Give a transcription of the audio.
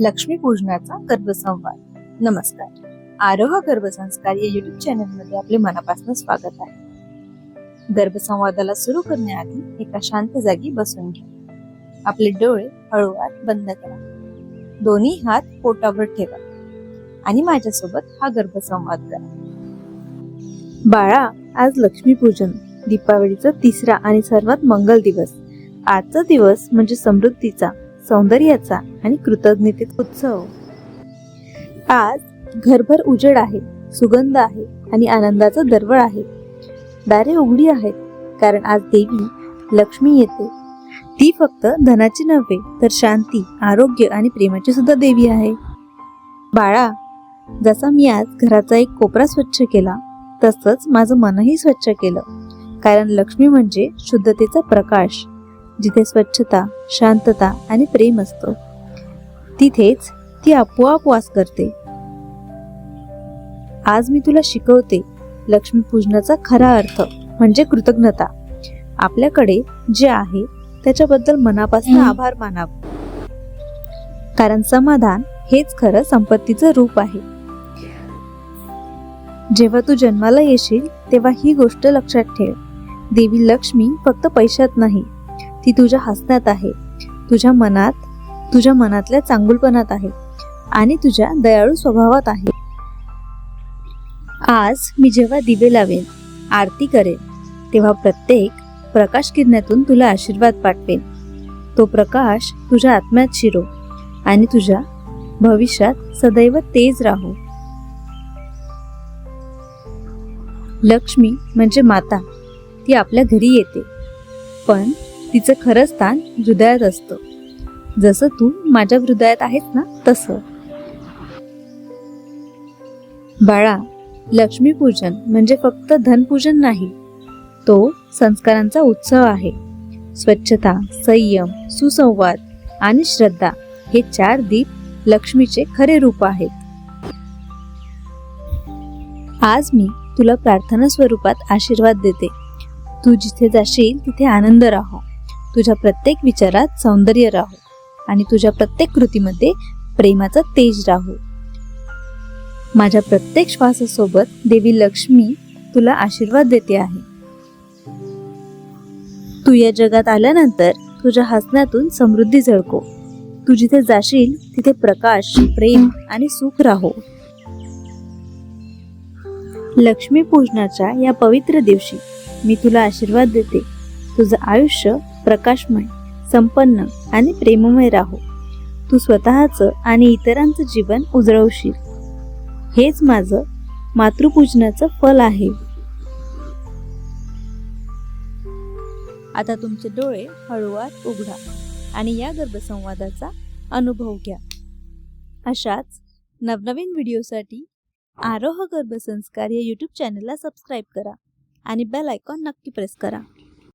लक्ष्मीपूजनाचा गर्भसंवाद. नमस्कार. आरोह गर्भसंस्कार या युट्यूब चॅनलमध्ये आपले मनापासून स्वागत आहे. गर्भसंवादाला सुरू करण्याआधी एका शांत जागी बसून घ्या. आपले डोळे हळूवार बंद करा. दोन्ही हात पोटावर ठेवा आणि माझ्यासोबत हा गर्भसंवाद करा. बाळा आज लक्ष्मीपूजन दीपावलीचा तिसरा आणि सर्वात मंगल दिवस. आजचा दिवस म्हणजे समृद्धीचा. सौंदर्याचा आणि कृतज्ञतेचा उत्सव. आज घरभर उजेड आहे सुगंध आहे आणि आनंदाचा दरवळ आहे. दारे उघडी आहेत कारण आज देवी लक्ष्मी येते. ती फक्त धनाची नव्हे तर शांती आरोग्य आणि प्रेमाची सुद्धा देवी आहे. बाळा जसा मी आज घराचा एक कोपरा स्वच्छ केला तसंच माझं मनही स्वच्छ केलं. कारण लक्ष्मी म्हणजे शुद्धतेचा प्रकाश. जिथे स्वच्छता शांतता आणि प्रेम असतं. तिथेच ती आपोआप वास करते. आज मी तुला शिकवते लक्ष्मीपूजनाचा खरा अर्थ म्हणजे कृतज्ञता. आपल्याकडे जे आहे त्याच्याबद्दल मनापासून आभार मानाव. कारण समाधान हेच खरं संपत्तीचं रूप आहे. जेव्हा तू जन्माला येशील तेव्हा ही गोष्ट लक्षात ठेव. देवी लक्ष्मी फक्त पैशात नाही ती तुझ्या हसण्यात आहे. तुझ्या मनात तुझ्या मनातल्या चांगुलपणात आहे आणि तुझ्या दयाळू स्वभावात आहे. आज मी जेव्हा दिवे लावेन आरती करेन तेव्हा प्रत्येक प्रकाश किरणातून तुला आशीर्वाद पाठवेन. तो प्रकाश तुझ्या आत्म्यात शिरो आणि तुझ्या भविष्यात सदैव तेज राहो. लक्ष्मी म्हणजे माता. ती आपल्या घरी येते. पण तिचं खरं स्थान हृदयात असतं. जसं तू माझ्या हृदयात आहेस ना तसं. बाळा लक्ष्मीपूजन म्हणजे फक्त धनपूजन नाही तो संस्कारांचा उत्सव आहे. स्वच्छता संयम सुसंवाद आणि श्रद्धा हे चार दीप लक्ष्मीचे खरे रूप आहेत. आज मी तुला प्रार्थना स्वरूपात आशीर्वाद देते. तू जिथे जाशील तिथे आनंद राहा. तुझ्या प्रत्येक विचारात सौंदर्य राहो आणि तुझ्या प्रत्येक कृतीमध्ये प्रेमाचा तेज राहो. माझ्या प्रत्येक श्वासासोबत देवी लक्ष्मी तुला आशीर्वाद देते आहे. तू या जगात आल्यानंतर तुझ्या हसण्यातून समृद्धी झळको. तू जिथे जाशील तिथे प्रकाश प्रेम आणि सुख राहो. लक्ष्मी पूजनाच्या या पवित्र दिवशी मी तुला आशीर्वाद देते. तुझं आयुष्य प्रकाशमय संपन्न आणि प्रेममय राहो. तू स्वतःचं आणि इतरांचं जीवन उजळवशील. हेच माझं मातृपूजनाचं फल आहे. आता तुमचे डोळे हळूवार उघडा आणि या गर्भसंवादाचा अनुभव घ्या. अशाच नवनवीन व्हिडिओसाठी आरोह गर्भसंस्कार या यूट्यूब चॅनलला सबस्क्राईब करा आणि बेल आयकॉन नक्की प्रेस करा.